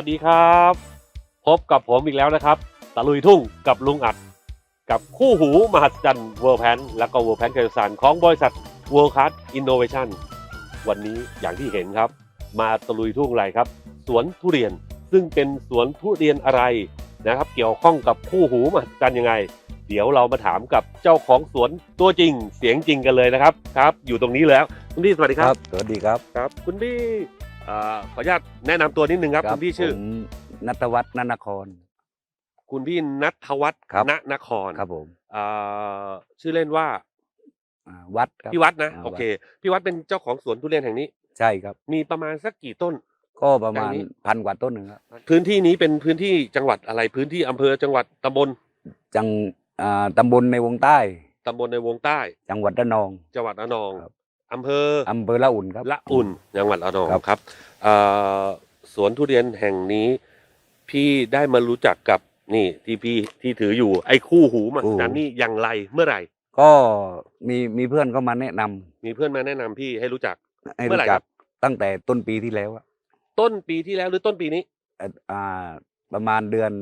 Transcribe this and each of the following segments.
สวัสดีครับ พบกับผมอีกแล้วนะครับ ตะลุยทุ่งกับลุงอัด กับคู่หูมหัศจรรย์เวิร์แพนและก็เวิร์แพนเกษารของบริษัท World Class Innovation วันนี้อย่างที่เห็นครับ มาตะลุยทุ่งไรครับ สวนทุเรียนซึ่งเป็นสวนทุเรียนอะไรนะครับ เกี่ยวข้องกับคู่หูมหัศจรรย์ยังไง เดี๋ยวเรามาถามกับเจ้าของสวนตัวจริงเสียงจริงกันเลยนะครับครับ อยู่ตรงนี้แล้วคุณพี่สวัสดีคครัรับบสวัสดีครับ ครับ คุณพี่ เอ่อขออนุญาตแนะนำตัวนิดนึงครับคุณพี่ชื่อ ผมนัทวัฒน์นันนคร คุณพี่นัทวัฒน์ครับ ณนครครับผมเอ่อชื่อเล่นว่าอ่าวัดครับพี่วัดนะอ่าโอเคพี่วัดเป็นเจ้าของสวนทุเรียนแห่งนี้ ใช่ครับ มีประมาณสักกี่ต้น ก็ประมาณอย่างนี้ พันกว่าต้นหนึ่งครับพื้นที่นี้เป็นพื้นที่จังหวัดอะไรพื้นที่อำเภอจังหวัดตำบลจังอ่าตำบลในวงใต้ ตำบลในวงใต้ จังหวัดระนอง จังหวัดระนอง ครับ อำเภออำเภอละอุ่นครับละอุ่นจังหวัดระนองครับครับเอ่อสวนทุเรียนแห่งนี้ พี่ได้มารู้จักกับนี่ที่พี่ที่ถืออยู่ไอ้คู่หูมหัศจรรย์นี่อย่างไรเมื่อไหร่ ก็มีมีเพื่อนเข้ามาแนะนำมีเพื่อนมาแนะนำพี่ให้รู้จักให้เมื่อไหร่รู้จัครักบตั้งแต่ต้นปีที่แล้วอะต้นปีที่แล้วหรือต้นปีนี้เอ่ออ่าประมาณเดือน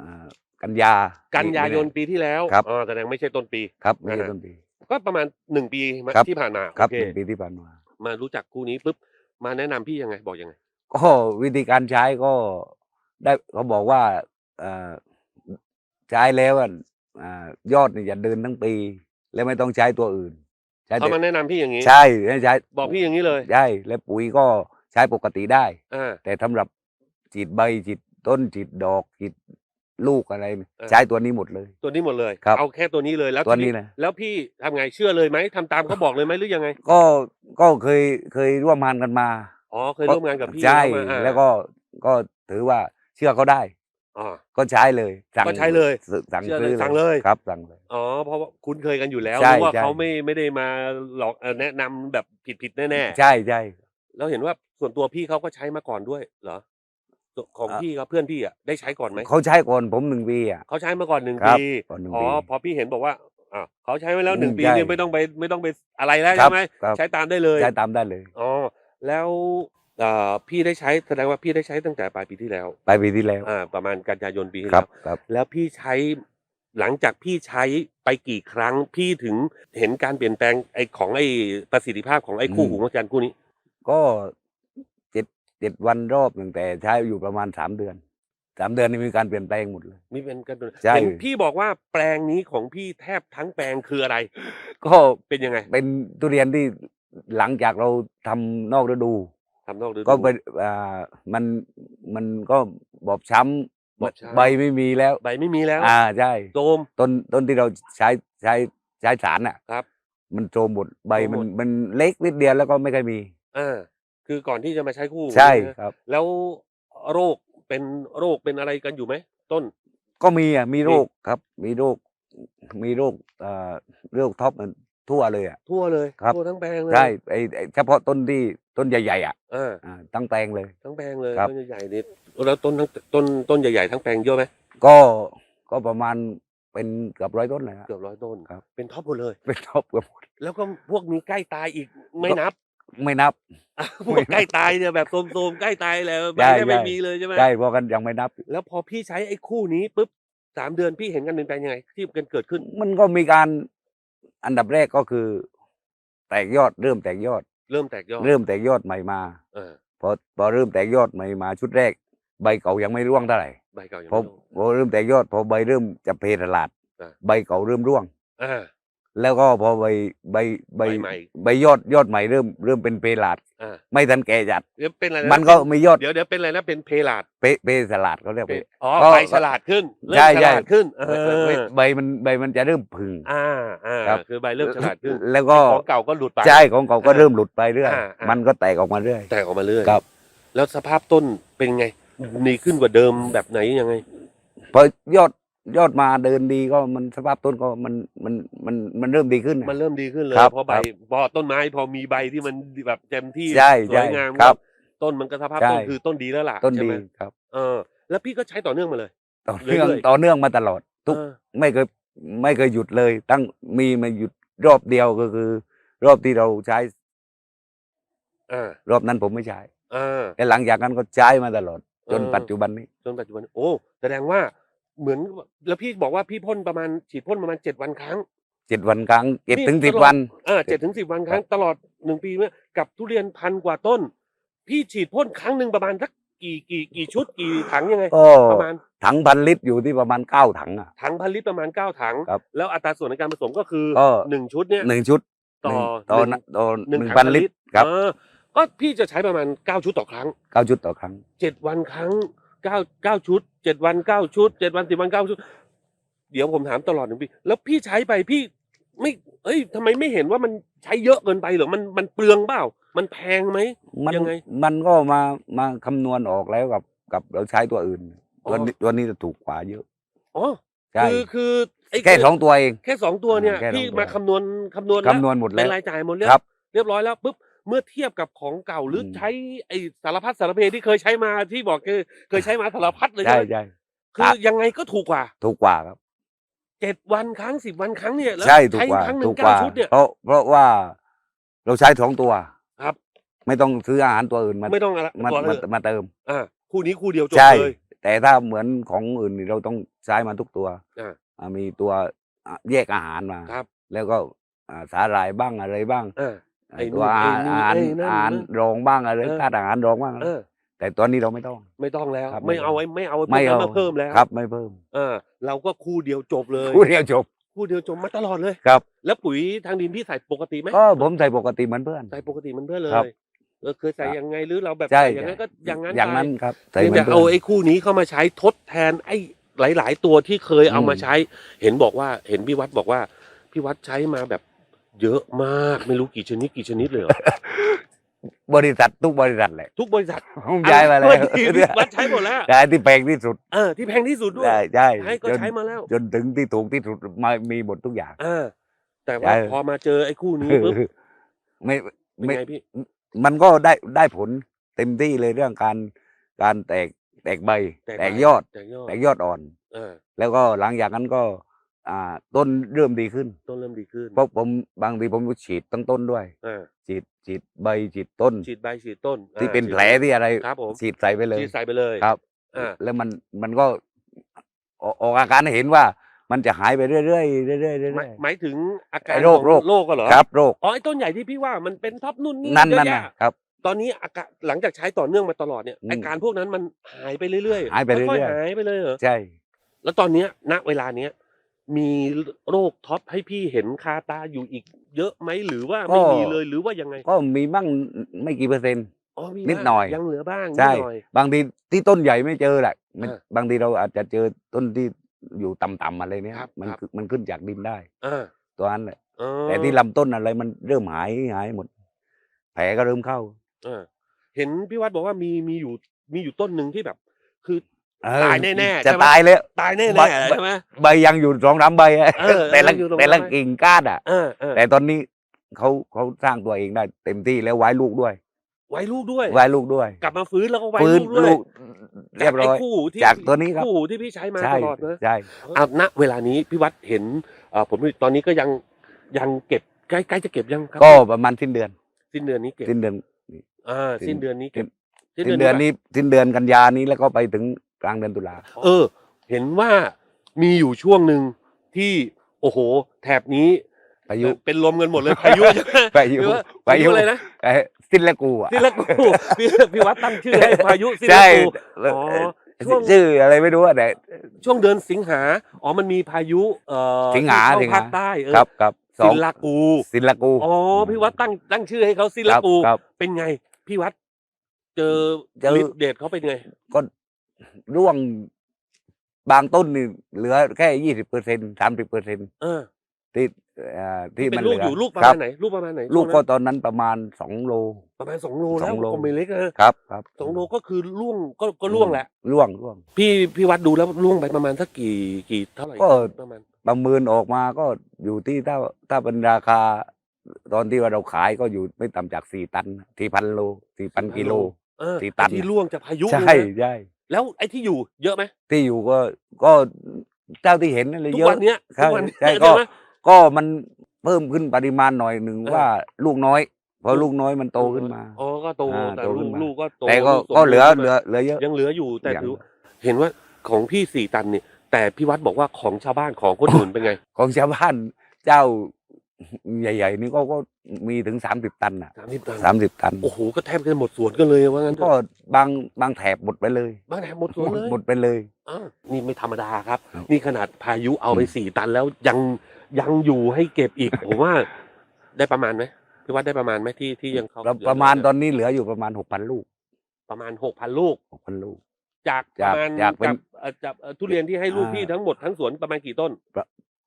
อ่ากันยา กันยายนปีที่แล้วครับอ๋อแสดงไม่ใช่ต้นปี ครับไม่ใช่อ่าต้นปี ก็ประมาณหนึ่งปีมาครับ ที่ผ่านมาครับโอเคหนึ่งปีที่ผ่านมา มารู้จักคู่นี้ปุ๊บมาแนะนำพี่ยังไงบอกยังไง ก็วิธีการใช้ก็ได้เขาบอกว่าเอ่อใช้แล้วอะอ่ายอดเนี่ยอย่าเดินทั้งปี แล้วไม่ต้องใช้ตัวอื่น ใช้เขาแต่มาแนะนำพี่อย่างนี้ ใช่ให้ใช้บอกพี่อย่างนี้เลยใช่แล้วปุ๋ยก็ใช้ปกติได้ อ่าแต่สำหรับฉีดใบฉีดต้นฉีดดอกฉีด ลูกอะไรเออใช้ตัวนี้หมดเลย ตัวนี้หมดเลยครับเอาแค่ตัวนี้เลยแล้วตัวทีนี้นะแล้วพี่ทำไงเชื่อเลยไหมทำตามเขาบอกเลยไหมหรือยังไงก็ก็เคยเคยร่วมงานกันมาอ๋อเคยร่วมงานกับพี่ใช่มาอ่าแล้วก็ก็ถือว่าเชื่อเขาได้ อ๋อ ก็ใช้เลยสั่งก็ใช้เลยสั่งเชื่อเลยซื้อสั่งเลย ครับสั่งเลย อ๋อเพราะว่าคุ้นเคยกันอยู่แล้วใช่รู้ว่าใช่ เขาไม่ไม่ได้มาหลอกเอ่อแนะนำแบบผิดผิดๆแน่ๆใช่ใช่แล้วเห็นว่าส่วนตัวพี่เขาก็ใช้มาก่อนด้วยเหรอส่วน ของอะพี่ครับเพื่อนพี่อะได้ใช้ก่อนไหมเขาใช้ก่อนผมหนึ่งปีอะเขาใช้มาก่อนหนึ่งครับปีก่อนหนึ่งอ๋อปีพอพี่เห็นบอกว่าอ่าเขาใช้มาแล้วหนึ่งอืมปีใช่เนี่ยไม่ต้องไปไม่ต้องไปอะไรแล้วครัใช่บไหมครับใช้ตามได้เลยใช้ตามได้เลยอ๋อแล้วเอ่อพี่ได้ใช้แสดงว่าพี่ได้ใช้ตั้งแต่ปลายปีที่แล้วปลายปีที่แล้วอ่าประมาณกันยายนปีที่ครัแล้บวครับแล้วพี่ใช้หลังจากพี่ใช้ไปกี่ครั้งพี่ถึงเห็นการเปลี่ยนแปลงไอ้ของไอ้ประสิทธิภาพของไอ้คู่อืมหูมหัศจรรย์คู่นี้ ก็ เจ็ดเจ็ดวันรอบตั้งแต่ใช้อยู่ประมาณสามเดือนสามเดือนนี่มีการเปลี่ยนแปลงหมดเลย มีเป็นกันตัวใช่ เห็นพี่บอกว่าแปลงนี้ของพี่แทบทั้งแปลงคืออะไร ก็เป็นยังไงเป็นทุเรียนที่หลังจากเราทำนอกฤดู ทำนอกฤดู ก็เป็นอ่ามันมันก็บอบช้ำบอบช้ำใบไม่มีแล้ว ใบไม่มีแล้วอ่าใช่โจมต้นต้นที่เราใช้ใช้ใช้สารอะครับมันโทรมหมดใบโทรมมันหมด มันเล็กนิดเดียวแล้วก็ไม่เคยมี อ่า คือก่อนที่จะมาใช้คู่ใช่ไหมครับ แล้วโรคเป็นโรคเป็นอะไรกันอยู่ไหมต้น ก็มีอะมีมีโรคครับ มีโรค มีโรคเอ่อโรคท็อปมันทั่วเลยอะ ทั่วเลยครับ ทั่วทั้งแปลงเลยใช่ไอ้ไอ้เฉพาะต้นที่ต้นใหญ่ๆอะอ่าอ่าตั้งแปลงเลย ทั้งแปลงเลยครับ ต้นใหญ่ๆนี่แล้วต้นทั้งต้นต้นใหญ่ๆทั้งแปลงเยอะไหมก็ก็ประมาณเป็นเกือบร้อยต้นเลยครับ เกือบร้อยต้นครับ เป็นท็อปหมดเลย เป็นท็อปเกือบหมดแล้วก็พวกมีใกล้ตายอีกไม่นับ ไม่นับ พวกใกล้ตายเนี่ยแบบโทรมๆใกล้ตายแล้วใบใช่แทบไม่ใช่มีเลยใช่ไหมได้เพราะกันยังไม่นับ แล้วพอพี่ใช้ไอ้คู่นี้ปุ๊บสามเดือนพี่เห็นกันเป็นแปลงยังไงที่กันเกิดขึ้น มันก็มีการอันดับแรกก็คือ แตกยอดเริ่มแตกยอด เริ่มแตกยอดเริ่มแตกยอดใหม่มาเออพอพอเริ่มแตกยอดใหม่มา ชุดแรก ใบเก่ายังไม่ร่วงเท่าไหร่ใบเก่ายังพอไม่ลง พอเริ่มแตกยอดพอใบเริ่มจะเพตลาด อ่า ใบเก่าเริ่มร่วง อ่า แล้วก็พอใบใบใบใบใหม่ ใบยอดยอดใหม่เริ่มเริ่มเป็นเพลาด อ่าไม่ทันแก่จัด เดี๋ยวเป็นอะไระมันก็เป็มียอดเดี๋ยวเดี๋ยวเป็นอะไรนะเป็นเพลาดเปเพสลาดเขาเรียกเป็เปนอ๋อก็ใบฉลาดขึ้นเริ่มใช่ฉใช่ ลาดขึ้นเอใบอใบมันใบมันจะเริ่มผึ่ง อ่าอ่าครับ คือใบเริ่มฉลาดขึ้นแล้วก็ของเก่าก็หลุดไป ใช่ของเก่าก็อ่าเริ่มหลุดไปเรื่อย อ่าอ่ามั มันก็แตกออกมาเรื่อย แตกออกมาเรื่อยครับ แล้วสภาพต้นเป็นไงดีขึ้นกว่าเดิมแบบไหนยังไง พอยอด ยอดมาเดินดีก็มันสภาพต้นก็มันมันมันมันเริ่มดีขึ้น มันเริ่มดีขึ้นเลยครับเพราะใบครับพอต้นไม้พอมีใบที่มันแบบเต็มที่ใช่สวยงามใช่ครับ ต้นมันก็สภาพใช่ต้นคือต้นดีแล้วล่ะต้นใช่ดีไหมครับเออแล้วพี่ก็ใช้ต่อเนื่องมาเลย ต่อเนื่องเรื่อยๆต่อเนื่องมาตลอด ทุกเออไม่เคยไม่เคยหยุดเลย ตั้งมีมาหยุดรอบเดียวก็คือ รอบที่เราใช้อ่ารอบนั้นผมไม่ใช้อ่าแต่หลังจากนั้นก็ใช้มาตลอด จนเออปัจจุบันนี้จนปัจจุบันโอ้แสดงว่า เหมือนแล้วพี่บอกว่าพี่พ่นประมาณฉีดพ่นประมาณเจ็ดวันครั้ง เจ็ดวันครั้งเจ็ดนี่ถึงสิบตลอดวันอ่าเจ็ดถึงสิบวันครั้งตลอดหนึ่งปีเนี่ยกับทุเรียนพันกว่าต้น พี่ฉีดพ่นครั้งหนึ่งประมาณสักกี่กี่กี่ชุดกี่ถังยังไงก็ประมาณถังพันลิตรอยู่ที่ประมาณเก้าถังอะถังพันลิตรประมาณเก้าถังครับแล้วอัตราส่วนในการผสมก็คือก็หนึ่งชุดเนี่ยหนึ่งชุดต่อหนึ่งต่อหนึ่งต่อหหนึ่งนึ่งถังพันลิตรครับเออก็พี่จะใช้ประมาณเก้าชุดต่อครั้งเก้าชุดต่อครั้งเจ็ดวันครั้ง เก้าเก้าชุดเจ็ดวันเก้าชุดเจ็ดวันสิบวันเก้าชุด เดี๋ยวผมถามตลอดหนึ่งปี แล้วพี่ใช้ไปพี่ไม่ เอ้ยทำไมไม่เห็นว่ามันใช้เยอะเกินไปเหรอมันมันเปลืองเปล่า มันแพงไหมมันยังไง มันก็มามาคำนวณออกแล้วกับกับเราใช้ตัวอื่นอ๋อตัวนี้ตัวนี้จะถูกกว่าเยอะอ๋อใช่คือคือไอ้แค่สองตัวเอง แค่สองตัวเนี่ยแค่สองพี่ตัวมาคำนวณคำนวณแล้วคำนวณหมดเป็แล้นวรายจ่ายหมดแล้วครับ เรียบร้อยแล้วปุ๊บ เมื่อเทียบกับของเก่าหรืออมใช้ไอ้สารพัดสารเพที่เคยใช้มาที่บอกคือเคยใช้มาสารพัดเลยใช่ใช่ไหมใช่ คือยังไงก็ถูกกว่าถูกกว่าครับ เจ็ดวันครั้งสิบวันครั้งเนี่ยแล้วใช่ถูกกว่าครั้งหถูนึ่งกกเก้าว่าชุดเนี่ย เพราะเพราะว่าเราใช้สองตัวครับ ไม่ต้องซื้ออาหารตัวอื่นมาไม่ต้องอะไรมาก่อนมาเลยมาเติม อ่าคู่นี้คู่เดียวจบใช่ เลย แต่ถ้าเหมือนของอื่นนี่เราต้องใช้มาทุกตัวอ่า อ่ามีตัวอะแยกอาหารมา ครับแล้วก็อ่าสาหร่ายบ้างอะไรบ้าง อ่า ไอ้ตัวนู่นอาไอ้หารนี่ไอ้นั่นอาหารนะรองบ้างอะไรเออธาตุอาหารรองบ้างเออแต่ตัวนี้เราไม่ต้อง ไม่ต้องแล้วครับไม่ไม่เอาไอ้ไม่เอาไอ้พวไม่กนั้นเอามาเพิ่มแล้วครับ ไม่เพิ่มเออเราก็คู่เดียวจบเลยคู่เดียวจบคู่เดียวจบมาตลอดเลยครับ แล้วปุ๋ยทางดินพี่ใส่ปกติไหมก็ผมใส่ปกติเหมือนเพื่อนใส่ปกติเหมันเพื่อนเลครับยเออเคยใส่ครับยังไงหรือเราแบบใช่ใส่อย่างนั้นก็อย่างนั้นอย่างนั้นไปครับใส่เพียงเหมือแต่นเพื่เอาอนไอ้คู่นี้เข้ามาใช้ทดแทนไอ้หลาย ๆ ตัวที่เคยเอามาอืมใช้ เห็นบอกว่าเห็นพี่วัดบอกว่าพี่วัดใช้มาแบบ เยอะมากไม่รู้กี่ชนิดกี่ชนิดเลยเหรอบริษัททุกบริษัทเลยทุกบริษัทผมใช้มาแล้วอันที่พี่วัดใช้หมดแล้วใช้ที่แพงที่สุดเออที่แพงที่สุดด้วยใช่ใช่ใช้ก็จนใช้มาแล้ว จนถึงที่ถูกที่สุดมามีหมดทุกอย่างอ่าแต่ว่าใช่พอมาเจอไอ้คู่นี้ปุ๊บไม่เป็นไม่ไงพี่มันก็ได้ได้ผลเต็มที่เลยเรื่องการการแตกแตกใบ แตกแตกใบยอดแตกยอด แตกยอดอ่อนเออแล้วก็หลังจากนั้นก็ อ่าต้นเริ่มดีขึ้นต้นเริ่มดีขึ้นเพราะผมบางทีผมก็ฉีดตั้งต้นด้วยอ่าฉีดฉีดใบฉีดต้น ฉีดใบฉีดต้นที่อ่าเป็นฉีดแผลที่อะไรครับผมฉีดใส่ไปเลยฉีดใส่ไปเลยครับอ่าแล้วมันมันก็ออกออกอาการให้เห็นว่ามันจะหายไปเรื่อยๆเรื่อยๆเรื่อยหมายหมายถึงอาการไอ้โรคของโรคโรคก็เหรอๆครับโรคอ๋อไอ้ต้นใหญ่ที่พี่ว่ามันเป็นท็อปนุ่นนี่นั่นเยอะนั่นแยะนะครับ ตอนนี้อาการหลังจากใช้ต่อเนื่องมาตลอดเนี่ยอืมอาการพวกนั้นมันหายไปเรื่อยๆหายไปเรื่อยๆค่ๆหายไปเลยเหรอใช่ แล้วตอนเนี้ยณเวลาเนี้ย มีโรคท็อปให้พี่เห็นคาตาอยู่อีกเยอะไหมหรือว่าไม่มีเลยหรือว่ายังไงก็มีบ้างไม่กี่เปอร์เซ็นต์อ๋อมีนิดบ้างหน่อยยังเหลือบ้างนิใช่ดหน่อยบางทีที่ต้นใหญ่ไม่เจอแหละมันอ่าบางทีเราอาจจะเจอต้นที่อยู่ต่ำๆอะไรเนี้ยครับมันครับคือมันขึ้นจากดินได้อ่าตัวนั้นแหละอ๋อแต่ที่ลำต้นอะไรมันเริ่มหายหายหมด แผลก็เริ่มเข้าอ่าเห็นพี่วัดบอกว่ามีมีอยู่มีอยู่ต้นหนึ่งที่แบบ คือเออ ตายแน่ๆจะใช่ไหมตายแล้วตายแน่ใบๆใบใช่ไหม ใบยังอยู่สองสามใบอะเออแต่ละยังอยู่ตรงแต่ละนั้นกิ่งก้านอะ เออเออแต่ตอนนี้เขาเขาสร้างตัวเองได้เต็มที่แล้วไว้ลูกด้วย ไว้ลูกด้วย ไว้ลูกด้วยกลับมาฟื้นแล้วก็ไว้ฟื้นลูกด้วยลูกเรียบร้อย จากไคู่ที่จากตัวนี้ครับ คู่หูที่พี่ใช้มาใช่ตลอดนะใช่ เอาณเวลานี้พี่วัดเห็นเอ่อผมตอนนี้ก็ยังยังเก็บใกล้ใกล้จะเก็บยังครับก็ประมาณสิ้นเดือนสิ้นเดือนนี้เก็บสิ้นเดือน อ่าสิ้นเดือนนี้เก็บสิ้นเดือนนี้สิ้นเดือนกันยานี้แล้วก็ไปถึง กลางเดือนตุลาเออ เห็นว่ามีอยู่ช่วงหนึ่งที่โอ้โห แถบนี้พายุเป็นลมกันหมดเลยพายุใช่ไหมพายุหรือว่าพายุอะไรนะเอ้ยสิ้นและกูอะสิ้นละกูพี่พี่วัดตั้งชื่อให้พายุสิ้นละใช่กูอ๋อช่วงชื่ออะไรไม่รู้อะแต่ช่วงเดือนสิงหาอ๋อมันมีพายุเอ่อสิงหาที่สิงเข้าหาภาคใต้เออครับครับสอสิงนละกูสิ้นและกูอ๋อพี่วัดตั้งตั้งชื่อให้เขาสิ้นละครับกูครับเป็นไงพี่วัด เจอเจอฤทธิ์เดชเขาเป็นไงก็ ร่วงบางต้นนี่เหลือแค่ยี่สิบเปอร์เซ็นสามสิบเปอร์เซ็นเออที่เอ่อที่เป็มันนเหลูลืกออยู่ลูกประคมารัณไหนลูกประมาณไหนลูกช่วงก็นั้นตอนนั้นประมาณสองโล ประมาณสองโลสแล้อวงโล ก็ไม่เล็กนะครับครับสองโลก็คือล่วงก็ก็ล่วงแหละ ร่วงร่วง พี่พี่วัดดูแล้วล่วงไปประมาณสักกี่กี่เท่าไหร่ก็ ประมาณประเมินออกมาก็อยู่ที่ถ้าถ้าเป็นราคา ตอนที่ว่าเราขายก็อยู่ไม่ต่ำจากสี่ตันสี่พันโลสี่พันกิโล เออสี่ตันไอ้ที่ล่วงจากพายุใช่เนี่ยนะใช่ แล้วไอ้ที่อยู่เยอะไหมที่อยู่ก็ก็เจ้าที่เห็นนั่นเลยทุกเยอะวันเนี้ยใช่ทุกวันเนี้ยใช่ใช่ก็ไหม ก็มันเพิ่มขึ้นปริมาณหน่อยหนึ่งเออ ว่าลูกน้อย เพราะลูกน้อยมันโตขึ้นมา อ๋อก็โตอ่าแต่โตลูขึ้กนมา ลูกก็โตแต่ก็ลูสมก็เหลือบูรณ์เหลือเหลือเยอะ ยังเหลืออยู่แต่ยัง ถือเห็นว่าของพี่สี่ตันเนี่ยแต่พี่วัดบอกว่าของชาวบ้านของคนอื่นเป็นไง ของชาวบ้านเจ้า ใหญ่ ๆ นี่ก็ก็มีถึงสามสิบตันอะสามสิบตันสามสิบตัน โอ้โหก็แทบจะหมดสวนกันเลยว่างั้นเถก็อะบางบางแถบหมดไปเลยบ้านแทบหมดสวนหมดเลยหมดไปเลยอ้าวนี่ไม่ธรรมดาครับครับ นี่ขนาดพายุเอาไปอืมสี่ตันแล้วยังยังอยู่ให้เก็บอีกผมว่าได้ประมาณไหมพี่วัดได้ประมาณไหมที่ที่ยังเขาประประมาณตอนนี้เหลืออยู่ประมาณหกพันลูก ประมาณหกพันลูกหกพันลูก จากปจากระมาณจากเป็นกับเอ่อจากเอ่อทุเรียนที่ให้ลูกอ่าพี่ทั้งหมดทั้งสวนประมาณกี่ต้น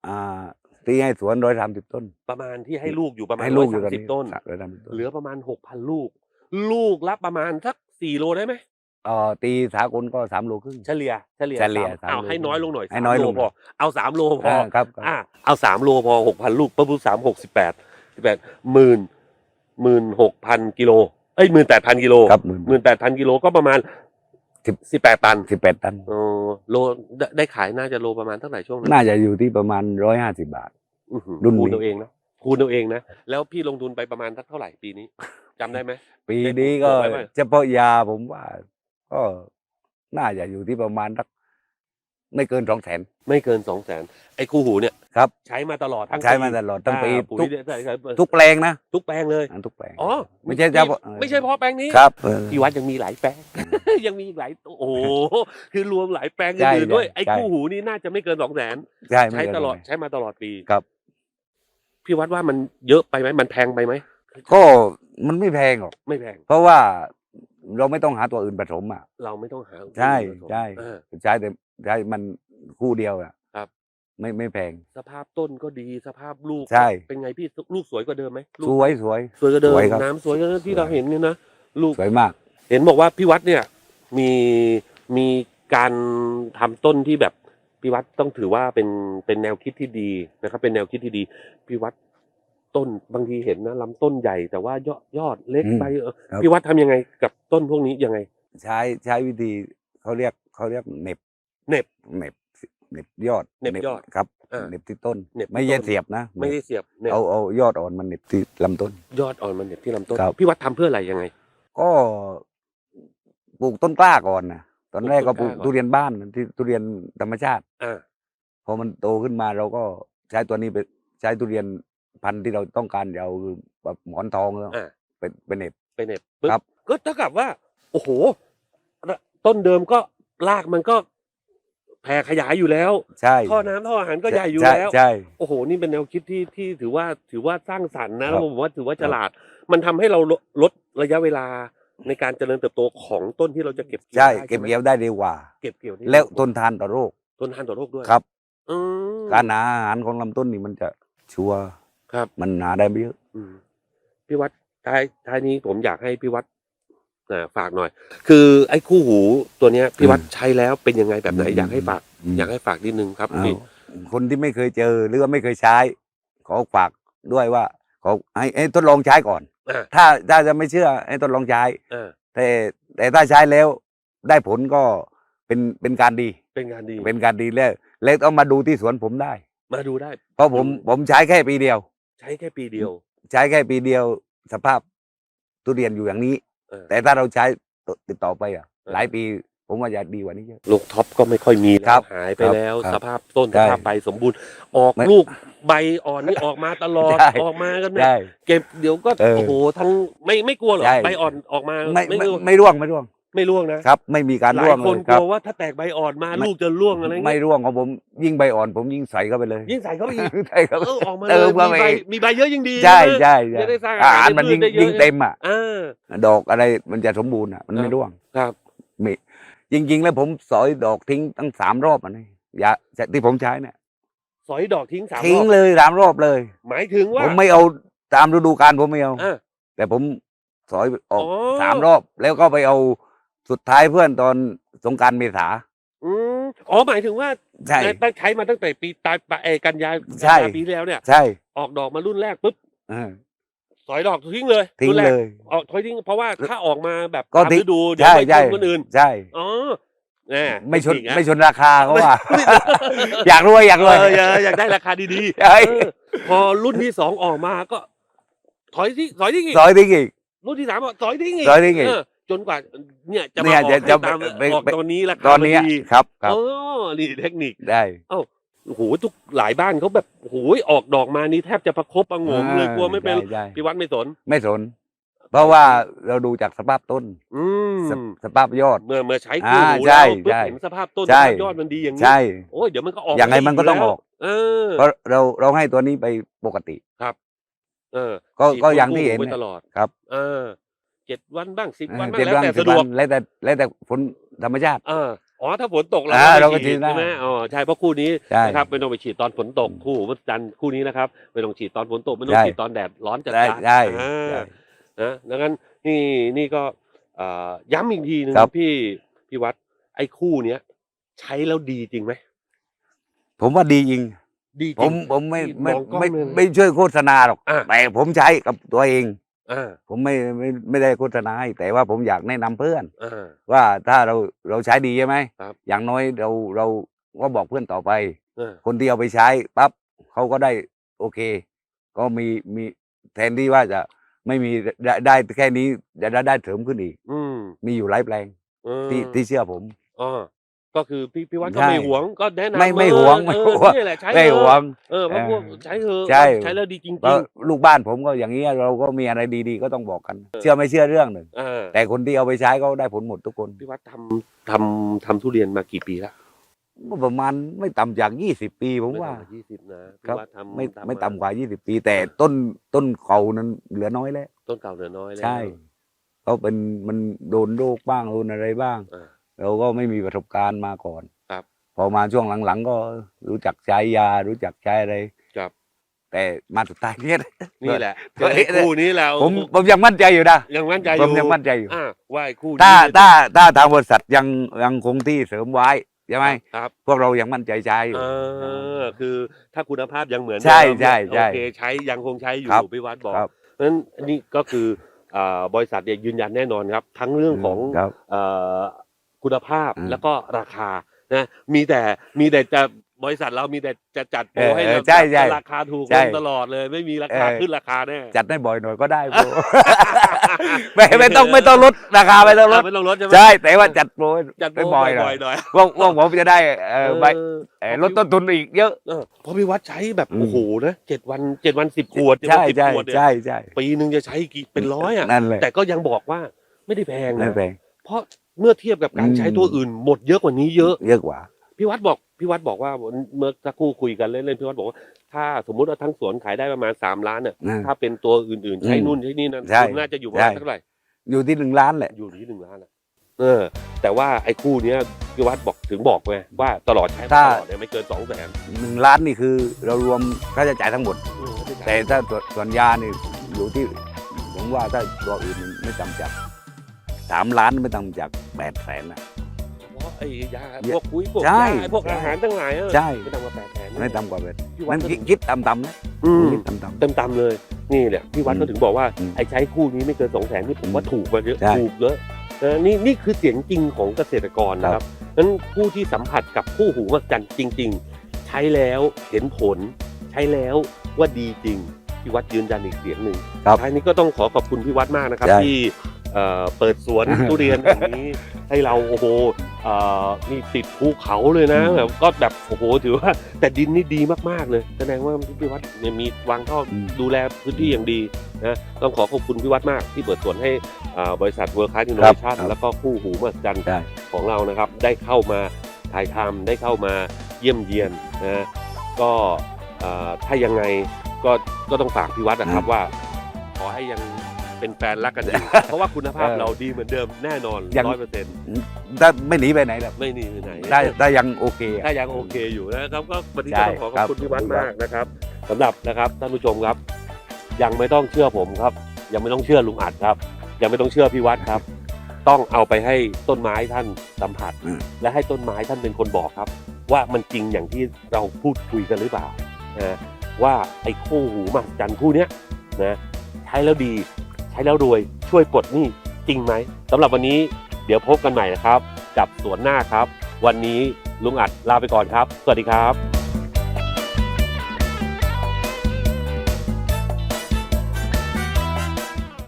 อ่า ตีให้สวนร้อยสามสิบต้น ประมาณที่ให้ลูกอยู่ประมาณให้ร้ลูอกยอยู่ตอสานมสิบนี้ต้น ร้อยสามสิบต้นเหลือประมาณหกพันลูก ลูกละประมาณสักสี่โลได้ไหมเอ่อตีสากลก็สามโลครึ่ง เฉลี่ยเฉลี่ยเฉลี่ยสามเอาสามโลให้น้อยลงหน่อยให้น้อยสามลโลงพอเอาสามโลพออ่าครับครับ อะเอาสามโลพอหกพันลูกปุ๊บปุ๊บสามหกสิบแปดสิบแปดหมื่นหมื่นหกพันกิโลเอ้ยหมื่นแปดพันกิโลครับหมื่นหมื่นแปดพันกิโลก็ประมาณ สิบสิบแปดตันสิบแปดตันเออโลได้ได้ขายน่าจะโลประมาณเท่าไหร่ช่วงนั้นน่าจะอยู่ที่ประมาณร้อยห้าสิบาท อื้อหือรุ่นนี้ คูณเอาเองนะคูณเอาเองนะ แล้วพี่ลงทุนไปประมาณสักเท่าไหร่ปีนี้จำได้ไหม ปีนี้ก็ได้บอกไว้ไหม เฉพาะยาผมว่า ก็น่าจะอยู่ที่ประมาณสักไม่เกินสองแสน ไม่เกินสองแสนไอ้คู่หูเนี่ยครับ ใช้มาตลอดทั้งใช้มาตลอดทั้งปีอ่าปุ๋ยทุกเนี่ยใช่ใช่ทุกแปลงนะทุกแปลงเลยอ่าทุกแปลง อ๋อไม่ใช่เฉพาะ ไม่ใช่เพราะแปลงนี้ครับเออ พี่วัดยังมีหลายแปลง ยังมีอีกหลายโอ้โหคือรวมหลายแปลงใช่อื่นๆด้วยใช่ไอ้ใช่คู่หูนี่น่าจะไม่เกินสองแสนใช่ไม่ใช้เกินตลอดสงแสนใช้มาตลอดปีครับ พี่วัดว่ามันเยอะไปไหมมันแพงไปไหมก็มันไม่แพงหรอกไม่แพง เพราะว่าเราไม่ต้องหาตัวอื่นผสมอะ เราไม่ต้องหาใช่ผสมใช่เออใช้แต่ใช้มันคู่เดียวอะครับ ไม่ไม่แพง สภาพต้นก็ดีสภาพลูกใช่เป็นไงพี่ลูกสวยกว่าเดิมไหมลูสกวยสวยสวยกว่าเดิมสวยครับน้ำสวยกว่าเดิมที่เราเห็นเนี่ยนะลูกสวยมาก เห็นบอกว่าพี่วัดเนี่ย มีมีการทำต้นที่แบบพี่วัดต้องถือว่าเป็นเป็นแนวคิดที่ดีนะครับ เป็นแนวคิดที่ดีพี่วัดต้นบางทีเห็นนะลำต้นใหญ่แต่ว่ายอดยอดเล็กอืมไปเออครับ พี่วัดทำยังไงกับต้นพวกนี้ยังไง ใช้ใช้วิธีเขาเรียกเขาเรียกเหน็บเหน็บเหน็บเหน็บยอดเหน็บยอดครับอ่าเหน็บที่ต้น เหน็บที่ไม่ใช่ต้น เสียบนะไม่ได้เสียบเนี่ยเอาเอายอดอ่อนมันเหน็บที่ลำต้น ยอดอ่อนมันเหน็บที่ลำต้นครับ พี่วัดทำเพื่ออะไรยังไง ก็ ปลูกต้นกล้าก่อนนะตอนแรกก็ปปลูลูกกต้นกล้าก่อนทุเรียนบ้านที่ทุเรียนธรรมชาติอ่าพอมันโตขึ้นมาเราก็ใช้ตัวนี้ไปใช้ทุเรียนพันธุ์ที่เราต้องการเราคือแบบหมอนทองแล้วอ่าเป็นเป็นเหน็บไปเหน็บปึ๊ครับ ก็เท่ากับว่า โอ้โห ต้นเดิมก็รากมันก็แผ่ขยายอยู่แล้วใช่ท่อน้ำท่ออาหารก็ใหญ่อยู่ใช่แล้วใช่โอ้โห นี่เป็นแนวคิดที่ที่ถือว่าถือว่าสร้างสรรค์นะครัแล้วบผมว่าถือว่าคฉรับลาด มันทำให้เราลดลดระยะเวลา ในการเจริญเติบโตของต้นที่เราจะเก็บเกี่ยวใช่ได้เก็บไหมเกี่ยวได้เร็วกว่า เก็บเกี่ยวได้แล้วเร็ทนทานต่อโรคทนทานต่อโรคด้วยครับอืมการหาอาหารของลำต้นนี่มันจะชัวร์ครับมันหาได้ไม่เยอะ อืมพี่วัดท้ายท้ายนี้ผมอยากให้พี่วัดอ่าฝากหน่อย คือไอ้คู่หูตัวเนี้ยพี่วัดอืมใช้แล้วเป็นยังไงแบบไหนอืมอยากให้ฝากมอยากให้ฝากนิดนึงครับเอาพี่คนที่ไม่เคยเจอหรือว่าไม่เคยใช้ ขอฝากด้วยว่าขอให้ให้ทดลองใช้ก่อน อ่าถ้าถ้าจะไม่เชื่อให้ทดลองใช้อ่าแต่แต่ถ้าใช้แล้วได้ผลก็เป็นเป็นการดี เป็นงานดีเป็นการดีแล้วแล้วต้องมาดูที่สวนผมได้ มาดูได้ เพราะผมอืมผมใช้แค่ปีเดียว ใช้แค่ปีเดียวใช้แค่ปีเดียวสภาพทุเรียนอยู่อย่างนี้ เออ แต่ถ้าเราใช้ติดต่อไปอะเออหลายปี ผมว่าจะดีกว่านี้เยอะ ลูกท็อปก็ไม่ค่อยมีคแล้รัวบหายไปครับแล้ว ครับสภาพต้นสใช่ภาพใบสมบูรณ์ ออกไม่ลูกใบอ่อนนี่ออกมาตลอดใช่ ออกมากันเนี่ยใช่เก็บเดี๋ยวก็เออโอ้โหทั้งไม่ไม่กลัวเหรอใช่ ใบอ่อนออกมาไม่ไม่ไม่ร่วงไม่ร่วงไม่ร่วงไม่ร่วงนะครับ ไม่มีการหลาร่วยงคเลนยกครัลับ วว่าถ้าแตกใบอ่อนมาไม่ ลูกจะร่วงอะไรเงี้ยไม่ร่วงของผมยิ่งใบอ่อน ผมยิ่งใส่เข้าไปเลยยิ่งใส่เข้าไปอีกใส่เข้าไป เออออกมาเติเลยมเข้ามีไป ใบอีกมีใบเยอะยิ่งดีใช่ไหม ใช่ใช่จะได้สร้างอาอาหารหารมันให้พืชยิ่งได้เยอะ ยิ่งเต็มอะอ่า ดอกอะไรมันจะสมบูรณ์อะมันครัไม่บร่วงครับ มี จริง ๆ แล้วผมสอยดอกทิ้งตั้งสามรอบอะนี่ยาที่ผมใช้เนี่ยสอยดอกทิ้งสามทิ้รงอบเลยสามรอบเลย หมายถึงว่าผมไม่เอาตามฤดูกาลผมไม่เอา อ่าแต่ผมสอยออกอ๋อ สามรอบ แล้วก็ไปเอาสุดท้ายเพื่อนตอนสงกรารเมษาอืมอ๋อหมายถึงว่าใช่ ตั้งใช้มาตั้งแต่ปีตายเออกันยาใช่ กันยาปีที่แล้วเนี่ย ใช่ออกดอกมารุ่นแรกปุ๊บ เออ สอยดอกทิ้งเลยทิ้งรุ่นแรกเลย ออกถอยทิ้งเพราะว่าถ้าออกมาแบบก็ตามทิ้ง ฤดูเดี๋ยวใช่ไปใช่ชนคนอื่นใช่ อ๋อแน่ไม่ชนจริงอะไม่ชนราคาเขาว่าไม่อยากรวยอยากรวย เอออยากอยากได้ราคาดีใช่ๆเออพอรุ่นที่สองออกมาก็ ถอยที่ถอยที่อีกซอยทิ้งอีก รุ่นที่สามบอกถอยที่อีกถอยทิ้งอีกเจนกว่าเนี่ยจะเนี่มายออกจะให้จะตามไปออกไปตอนนี้ราคาตอนเนี้ยมัดีครับครับ อ๋อนี่เทคนิคได้ โอ้โหทุกหลายบ้านเขาแบบโอ้โหออกดอกมานี่แทบจะประคบประหงมเลยกลัวไม่เป็นใช่ใช่พี่วัดไม่สน ไม่สน เพราะว่าเราดูจากสภาพต้น อืมสสภาพยอด เมื่อเมื่อใช้คู่อ่าหูใช่แล้วปุ๊บใช่เห็นสภาพต้นสใช่ ภาพยอดมันดีอย่างนี้ใช่ โอ้ยเดี๋ยวมันก็ออกยังไงมันก็ต้องยู่อแล้วอก เออ เพราะเราเราให้ตัวนี้ไปปกติ เออก็ฉีดก็พ่นอย่างที่คู่เห็นไว้ตลอดครับ เออเจ็ดวันบ้างสิบวันบ้างเจ็ดแล้ววันแต่สิสะบดววักนแล้วแต่แล้วแต่ฝนธรรมชาติ เออ อ๋อถ้าฝนตกเราอ่าก็เราก็ไม่ฉีดฉีดได้ใช่ไหมอ๋อใช่เพราะคู่นี้ใช่นะครับไม่ต้องไปฉีดตอนฝนตกคู่วัดจันทร์คู่นี้นะครับไม่ต้องฉีดตอนฝนตกไม่ต้องใช่ ฉีดตอนแดดร้อนจัดได้จ้านได้อ่า ได้ นะดังนั้นนี่นี่ก็เอ่อย้ำอีกทีหนึงครับ พี่พี่วัดไอ้คู่เนี้ยใช้แล้วดีจริงไหมผมว่าดีจริง ดีจผริมง ผมไม่ที่ไม่มองกล้องไม่เลยไม่ช่วยโฆษณาหรอก อะ แต่ผมใช้กับตัวเอง อ่าผมไม่ไม่ไม่ได้โฆษณาให้แต่ว่าผมอยากแนะนำเพื่อน อ่า ว่าถ้าเราเราใช้ดีใช่ไหมครับ อย่างน้อยเราเราก็บอกเพื่อนต่อไป อ่าคนที่เอาไปใช้ปั๊บเขาก็ได้โอเค ก็มีมีแทนที่ว่าจะไม่มีได้ได้แค่นี้จะได้ได้เสริมขึ้นอีก อืมมีอยู่หลายแปลงเออที่ที่เชื่อผมอ๋อ ก็คือพี่พี่วัดก็ใช่ไม่หวงก็แนะนำไม่ไม่เออหวงไม่เออหวง นี่แหละใช้ไม่เถอะหวงเออเพราะพวกเออใช้เธอะใช่ ใช้แล้วดีจริงเพราะลูกบ้านผมก็อย่างนี้ยเราก็มีอะไรดีๆ ก็ต้องบอกกัน เชื่อไม่เชื่อเรื่องหนึ่งๆอ่าแต่คนที่เอาไปใช้ก็ได้ผลหมดทุกคน พี่วัดทำทำทำทุเรียนมากี่ปีแล้วก็ประมาณไม่ต่ำจากยี่สิบปีผมว่า ยี่สิบนะพี่ครับวัดทำไม่ทำไม่ต่ำกว่ายี่สิบปี แต่ต้นต้นเขานั้นเหลือน้อยแล้ว ต้นเก่าเหลือน้อยแล้วใช่ เขาเป็นมันโดนโรคบ้างโดนอะไรบ้าง อ่า เราก็ไม่มีประสบการณ์มาก่อนครับ พอมาช่วงหลังๆ ก็รู้จักใช้ยา รู้จักใช้อะไรครับ แต่มาสุดท้ายเนี่ย นี่แหละเฮ้ยไอ้คู่นี้แหล้วผมผมยังมั่นใจอยู่นะยังมั่นใจอผมยู่ยังมั่นใจอยู่ อ่าว่าไอ้คู่นี้ถ้าเนี่ยถ้าถ้าทางบริษัทยังยังคงที่เสริมไว้ใช่ไหมครับ พวกเรายังมั่นใจใช้อยู่ เออคือถ้าคุณภาพยังเหมือนใช่เดิมใช่ใช่โอเคใช้ยังคงใช้อยู่ครับพี่วัดบอกครับเพราะฉะนั้นนี่ก็คืออ่าบริษัทเนี่ยยืนยันแน่นอนครับ ทั้งเรื่องของครับ เอ่อ คุณภาพอืมแล้วก็ราคานะมีแต่มีแต่จะบริษัทเรามีแต่จะจัดโปรเออให้เออเราใช่ใช่ราคาถูกใช่ลงตลอดเลย ไม่มีราคาเออขึ้นราคาแน่จัดให้บ่อยหน่อยก็ได้โบไม่ไม่ต้องไม่ต้องลดราคาไม่ต้องลดไม่ต้องลดใช่ไหมใช่แต่ว่าจัดโปรจัดโปรให้บ่บ่ออยยหน่อยๆหน่อยว่าว่าผมจะได้เออใบเออเออลดต้นทุนอีกเยอะเออเพราะพี่วัดใช้แบบอืมโอ้โหนะเจ็ดวันเจ็ดวันสิบขวดเจ็ดวัใช่นสิบใช่ขวดเนี่ยใช่ใช่ปีหนึ่งจะใช้กี่เป็นร้อยอะนั่นเลยแต่ก็ยังบอกว่าไม่ได้แพงไม่นะแพงเพราะ เมื่อเทียบกับการอืมใช้ตัวอื่นหมดเยอะกว่านี้เยอะเยอะกว่าพี่วัดบอกพี่วัดบอกว่าเมื่อสักครู่คุยกันเล่นๆพี่วัดบอกว่าถ้าสมมุติว่าทั้งสวนขายได้ประมาณสามล้านเนี่ยอืมถ้าเป็นตัวอื่นๆใช้อืมนู่นใช้นี่นั่นใช่คุณน่าจะอยู่ประมาณใช่เท่าไหร่อยู่ที่หนึ่งล้านแหละอยู่ที่หนึ่งล้านอะเออ แต่ว่าไอ้คู่เนี้ยพี่วัดบอกถึงบอกไงว่าตลอดใช้มาถ้าตลอดเนี่ยไม่เกินสองแสนหนึ่งล้านนี่คือเรารวมค่าใช้จ่ายทั้งหมด แต่ถ้าส่วนส่วนยานี่อยู่ที่ผมว่าถ้าตัวอื่นมันไม่ต่ำจาก สามล้านไม่ต่ำจากแปดแสนนะ เพราะไอ้ยาเยอะพวกปุ๋ยพวกใช่ยาไอ้พวกอาหารทั้งหลายเออใช่ ไม่ต่ำกว่าแปดแสนไม่ต่ำกว่าแปดพี่วัมัดนก็คิดคิดต่ำๆนะอืมคิดต่ำ เต็มตำเลยนี่แหละพี่วัดอืมก็ถึงบอกว่าอืมไอ้ใช้คู่นี้ไม่เกินสองแสนนี่ผมว่าถูกมาเยอะใช่ถูกเยอะนะนี่นี่คือเสียงจริงของเกษตรกรนะครับนั้นผู้ที่สัมผัสกับคู่หูมหัศจรรย์จริง ๆ ใช้แล้วเห็นผล ใช้แล้วว่าดีจริงพี่วัดยืนยันอีกเสียงหนึ่งครับท้ายนี้ก็ต้องขอขอบคุณพี่วัดมากนะครับ ใช่ ที่ เอ่อเปิดสวนทุเรียนอย่างนี้ให้เราโอ้โหเอ่อนี่ติดภูเขาเลยนะอืมแบบก็แบบโอ้โหถือว่า แต่ดินนี่ดีมากๆเลย แสดงว่าพี่วัดเนี่ยมีวางท่ออมดูแลพื้นที่อย่างดีนะต้องขอขอบคุณพี่วัดมากที่เปิดสวนให้อ่าบริษัทเวิร์คคลาสอินโนครัเวบชั่นครับแล้วก็คู่หูมหัศจรรย์ได้ของเรานะครับ ได้เข้ามาถ่ายทำได้เข้ามาเยี่ยมเยียนนะก็อ่าถ้ายังไงก็ก็ต้องฝากพี่วัดนะครับว่า ขอให้ยัง เป็นแฟนรักกันอยู่เพราะว่าคุณภาพเออเราดีเหมือนเดิมแน่นอนยัง ร้อยเปอร์เซ็นต์ถ้าไม่หนีไปไหนหรอกไม่หนีไปไหนถ้าถ้ายังโอเคอะ ถ้ายังโอเคอยู่นะครับก็วันนี้ใช่ก็ต้องขอขครัอบบคุณพี่วัดมากนะครับสำหรับนะครับท่านผู้ชมครับ ยังไม่ต้องเชื่อผมครับ ยังไม่ต้องเชื่อลุงอัดครับ ยังไม่ต้องเชื่อพี่วัดครับ ต้องเอาไปให้ต้นไม้ท่านสัมผัส อืม และให้ต้นไม้ท่านเป็นคนบอกครับ ว่ามันจริงอย่างที่เราพูดคุยกันหรือเปล่านะว่าไอ้คู่หูมหัศจรรย์คู่เนี้ยนะใช้แล้วดีใช้แล้วรวยช่วยปลดหนี้จริงไหมสำหรับวันนี้เดี๋ยวพบกันใหม่นะครับ กับสวนหน้าครับ วันนี้ลุงอัดลาไปก่อนครับ สวัสดีครับ